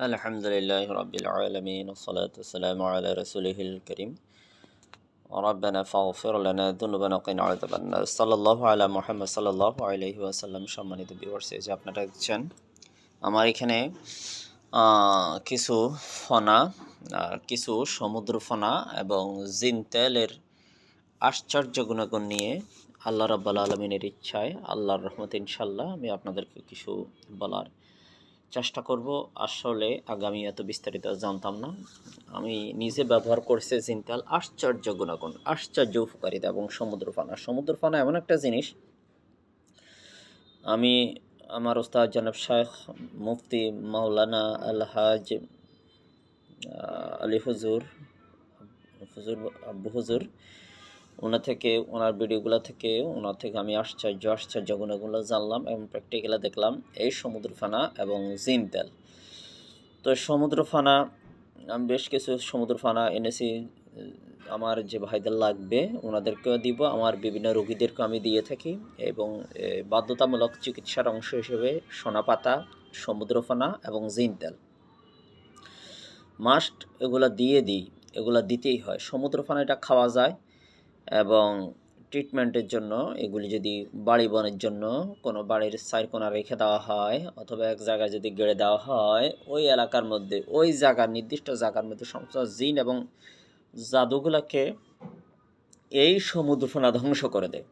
আলহামদুলিল্লাহ রবিল আলমিন ওসলাতাম আল রসুলহিল করিম। রব্বানা ফাগফির লানা দুনুবানা ওয়াকিনা আযাবান নার। সাল্লাল্লাহু আলা মুহাম্মদ, সাল্লাল্লাহু আলাইহি সম্মানিত ভিউয়ার্স যে আপনারা দেখছেন, আমার এখানে কিছু ফনা কিছু সমুদ্র ফনা এবং জিন তেলের আশ্চর্য গুণাগুণ নিয়ে আল্লাহ রাব্বাল আলমিনের ইচ্ছায়, আল্লাহর রহমত ইনশাল্লাহ আমি আপনাদেরকে কিছু বলার চেষ্টা করব আসলে আগামী এত বিস্তারিত জানতাম না। আমি নিজে ব্যবহার করছি জিনতাল, আশ্চর্য গুণাগুণ, আশ্চর্য উপকারিতা এবং সমুদ্রপানা সমুদ্রপানা এমন একটা জিনিস, আমি আমার ওস্তাদ জনাব শাহ মুফতি মাওলানা আলহাজ আলী হুজুর হুজুর আব্বু হুজুর ওনার থেকে, ওনার ভিডিওগুলো থেকে, ওনার থেকে আমি আশ্চর্য আশ্চর্য গুণগুলো জানলাম এবং প্র্যাকটিক্যালে দেখলাম এই সমুদ্রফানা এবং জিম তেল। তো সমুদ্রফানা, আমি বেশ কিছু সমুদ্রফানা এনেছি, আমার যে ভাইদের লাগবে, ওনাদেরকেও দিব, আমার বিভিন্ন রোগীদেরকে আমি দিয়ে থাকি এবং বাধ্যতামূলক চিকিৎসার অংশ হিসেবে সোনা পাতা সমুদ্রফানা এবং জিন তেল। মাস্ট এগুলো দিয়ে দিই, এগুলো দিতেই হয়। সমুদ্রফানা এটা খাওয়া যায় এবং ট্রিটমেন্টের জন্য এগুলি যদি বাড়ি বনের জন্য কোনো বাড়ির সাইড কোনা রেখে দেওয়া হয় অথবা এক জায়গায় যদি গেড়ে দেওয়া হয় ওই এলাকার মধ্যে ওই জায়গার নির্দিষ্ট জায়গার মধ্যে সমস্ত জিন এবং জাদুগুলোকে এই সমুদ্রফোনা ধ্বংস করে দেয়।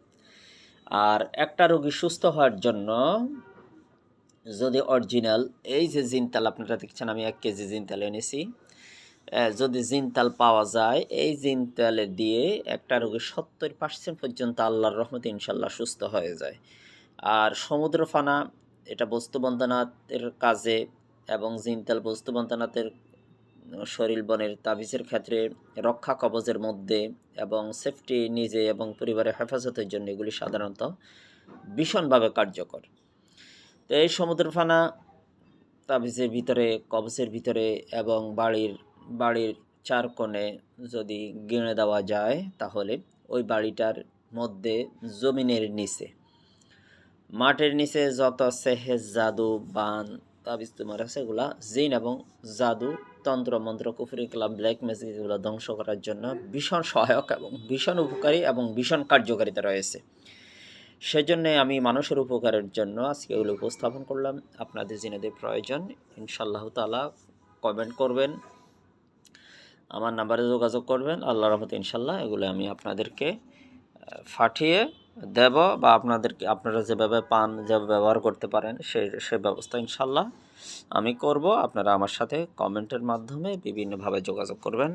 আর একটা রোগী সুস্থ হওয়ার জন্য যদি অরিজিনাল এই যে জিনতাল আপনারা দেখছেন আমি এক কেজি জিনতাল এনেছি। আহ, যদি জিনতাল পাওয়া যায়, এই জিনতালে দিয়ে একটা রোগী সত্তর পার্সেন্ট পর্যন্ত আল্লাহর রহমতে ইনশাল্লাহ সুস্থ হয়ে যায়। আর সমুদ্রফানা, এটা বস্তুবন্ধনাতের কাজে এবং জিনতাল বস্তুবন্ধনাতের শরীর বনের তাবিজের ক্ষেত্রে রক্ষা কবজের মধ্যে এবং সেফটি নিজে এবং পরিবারের হেফাজতের জন্য এগুলি সাধারণত ভীষণভাবে কার্যকর। তো এই সমুদ্রফানা তাবিজের ভিতরে, কবজের ভিতরে এবং বাড়ির বাড়ির চার কোণে যদি গেঁড়ে দেওয়া যায়, তাহলে ওই বাড়িটার মধ্যে জমিনের নিচে। মাঠের নিচে যত সেহেজ, জাদু, বান, তাবিজ, তোমার এগুলা, জিন এবং জাদু, তন্ত্র, মন্ত্র, কুফরি ক্লাব ব্ল্যাক ম্যাজিক এগুলো ধ্বংস করার জন্য ভীষণ সহায়ক এবং ভীষণ উপকারী এবং ভীষণ কার্যকারিতা রয়েছে। সেজন্য আমি মানুষের উপকারের জন্য আজকে এগুলো উপস্থাপন করলাম। আপনাদের জেনেদের প্রয়োজন। ইনশাল্লাহ তালা কমেন্ট করবেন। আমার নাম্বারে যোগাযোগ করবেন আল্লাহ রহমত ইনশাল্লাহ এগুলো আমি আপনাদেরকে পাঠিয়ে দেব বা আপনাদেরকে, আপনারা যেভাবে পান, যেভাবে ব্যবহার করতে পারেন সে সে ব্যবস্থা ইনশাল্লাহ আমি করব। আপনারা আমার সাথে কমেন্টের মাধ্যমে বিভিন্নভাবে যোগাযোগ করবেন।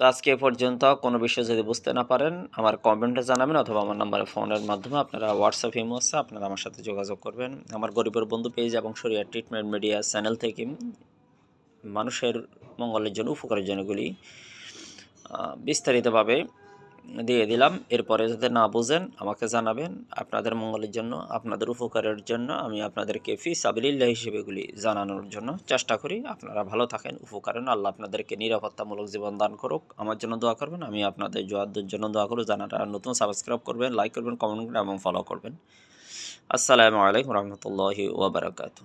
তো আজকে এ পর্যন্ত, কোনো বিষয় যদি বুঝতে না পারেন, আমার কমেন্টে জানাবেন অথবা আমার নাম্বারে ফোনের মাধ্যমে আপনারা হোয়াটসঅ্যাপ ইমো আছে, আপনারা আমার সাথে যোগাযোগ করবেন। আমার গরিবের বন্ধু পেজ এবং শরিয়া ট্রিটমেন্ট মিডিয়া চ্যানেল থেকে মানুষের মঙ্গলের জন্য, উপকারের জন্য এগুলি বিস্তারিতভাবে দিয়ে দিলাম। এরপরে যদি না বুঝেন, আমাকে জানাবেন আপনাদের মঙ্গলের জন্য, আপনাদের উপকারের জন্য। আমি আপনাদেরকে ফি সাবিল্লাহ হিসেবে এগুলি জানানোর জন্য চেষ্টা করি। আপনারা ভালো থাকেন উপকারেন আল্লাহ আপনাদেরকে নিরাপত্তামূলক জীবন দান করুক। আমার জন্য দোয়া করবেন, আমি আপনাদের জোয়াদের জন্য দোয়া করব। জানাটা নতুন সাবস্ক্রাইব করবেন লাইক করবেন কমেন্ট করবেন এবং ফলো করবেন। আসসালামু আলাইকুম রহমতুল্লাহি ওবরাকাতু